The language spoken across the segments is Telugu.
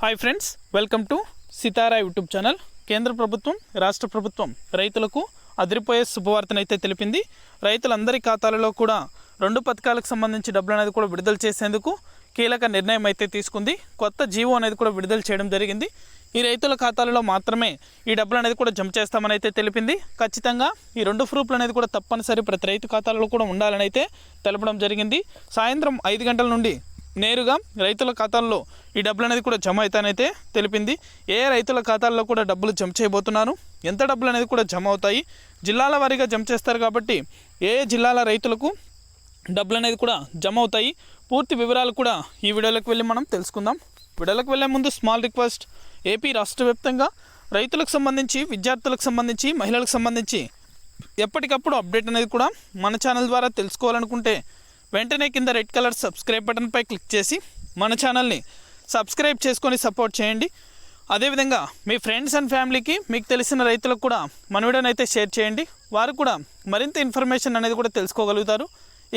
Hi friends welcome to Sitara YouTube channel కేంద్ర ప్రభుత్వం రాష్ట్ర ప్రభుత్వం రైతులకు అదిరిపోయే శుభవార్తనైతే తెలిపింది. రైతులందరి ఖాతాలలో కూడా రెండు పథకాలకు సంబంధించి డబ్బులు అనేది కూడా విడుదల చేసేందుకు కీలక నిర్ణయం అయితే తీసుకుంది. కొత్త జీవో అనేది కూడా విడుదల చేయడం జరిగింది. ఈ రైతుల ఖాతాలలో మాత్రమే ఈ డబ్బులు అనేది కూడా జమ చేస్తామని అయితే తెలిపింది. ఖచ్చితంగా ఈ రెండు ప్రూఫ్లు అనేది కూడా తప్పనిసరి ప్రతి రైతు ఖాతాలలో కూడా ఉండాలని అయితే తెలపడం జరిగింది. సాయంత్రం ఐదు గంటల నుండి నేరుగా రైతుల ఖాతాల్లో ఈ డబ్బులు అనేది కూడా జమ అవుతానైతే తెలిపింది. ఏ రైతుల ఖాతాల్లో కూడా డబ్బులు జమ చేయబోతున్నారు? ఎంత డబ్బులు అనేది కూడా జమ అవుతాయి? జిల్లాల వారీగా జమ చేస్తారు కాబట్టి ఏ జిల్లాల రైతులకు డబ్బులు అనేది కూడా జమ అవుతాయి? పూర్తి వివరాలు కూడా ఈ వీడియోలోకి వెళ్ళి మనం తెలుసుకుందాం. వీడియోలోకి వెళ్ళే ముందు స్మాల్ రిక్వెస్ట్. ఏపీ రాష్ట్ర వ్యాప్తంగా రైతులకు సంబంధించి విద్యార్థులకు సంబంధించి మహిళలకు సంబంధించి ఎప్పటికప్పుడు అప్డేట్ అనేది కూడా మన ఛానల్ ద్వారా తెలుసుకోవాలనుకుంటే వెంటనే కింద రెడ్ కలర్ సబ్స్క్రైబ్ బటన్పై క్లిక్ చేసి మన ఛానల్ని సబ్స్క్రైబ్ చేసుకొని సపోర్ట్ చేయండి. అదేవిధంగా మీ ఫ్రెండ్స్ అండ్ ఫ్యామిలీకి మీకు తెలిసిన రైతులకు కూడా మన వీడియోని అయితే షేర్ చేయండి. వారు కూడా మరింత ఇన్ఫర్మేషన్ అనేది కూడా తెలుసుకోగలుగుతారు.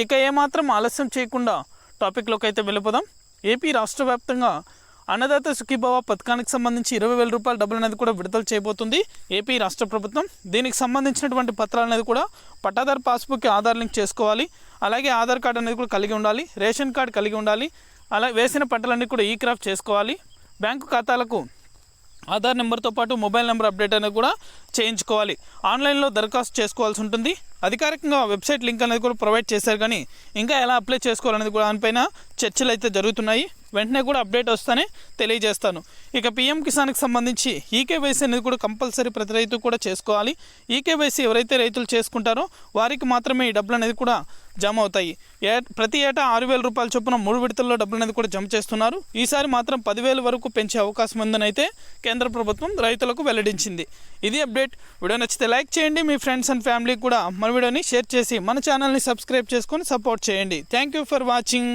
ఇక ఏమాత్రం ఆలస్యం చేయకుండా టాపిక్లోకి అయితే వెళ్ళిపోదాం. ఏపీ రాష్ట్ర వ్యాప్తంగా అన్నదాత సుఖీభావ పథకానికి సంబంధించి ఇరవై వేల రూపాయల డబ్బులు అనేది కూడా విడుదల చేయబోతుంది. ఏపీ రాష్ట్ర ప్రభుత్వం దీనికి సంబంధించినటువంటి పత్రాలు అనేది కూడా పట్టాదారు పాస్బుక్కి ఆధార్ లింక్ చేసుకోవాలి. అలాగే ఆధార్ కార్డు అనేది కూడా కలిగి ఉండాలి. రేషన్ కార్డు కలిగి ఉండాలి. అలా వేసిన పంటలన్నీ కూడా ఈ క్రాఫ్ట్ చేసుకోవాలి. బ్యాంకు ఖాతాలకు ఆధార్ నెంబర్తో పాటు మొబైల్ నెంబర్ అప్డేట్ అనేది కూడా చేయించుకోవాలి. ఆన్లైన్లో దరఖాస్తు చేసుకోవాల్సి ఉంటుంది. అధికారికంగా వెబ్సైట్ లింక్ అనేది కూడా ప్రొవైడ్ చేశారు కానీ ఇంకా ఎలా అప్లై చేసుకోవాలనేది కూడా దానిపైన చర్చలు అయితే జరుగుతున్నాయి. వెంటనే కూడా అప్డేట్ వస్తానే తెలియజేస్తాను. ఇక పిఎం కిసాన్కి సంబంధించి ఈకేవైసీ అనేది కూడా కంపల్సరీ ప్రతి రైతు కూడా చేసుకోవాలి. ఈకేవైసీ ఎవరైతే రైతులు చేసుకుంటారో వారికి మాత్రమే ఈ డబ్బులు అనేది కూడా జమ అవుతాయి ఏ ప్రతి ఏటా ఆరు వేల రూపాయల చొప్పున మూడు విడతల్లో డబ్బులు అనేది కూడా జమ చేస్తున్నారు. ఈసారి మాత్రం పదివేల వరకు పెంచే అవకాశం ఉందని అయితే కేంద్ర ప్రభుత్వం రైతులకు వెల్లడించింది. ఇది అప్డేట్. వీడియో నచ్చితే లైక్ చేయండి. మీ ఫ్రెండ్స్ అండ్ ఫ్యామిలీకి కూడా మన వీడియోని షేర్ చేసి మన ఛానల్ని సబ్స్క్రైబ్ చేసుకొని సపోర్ట్ చేయండి. Thank you for watching.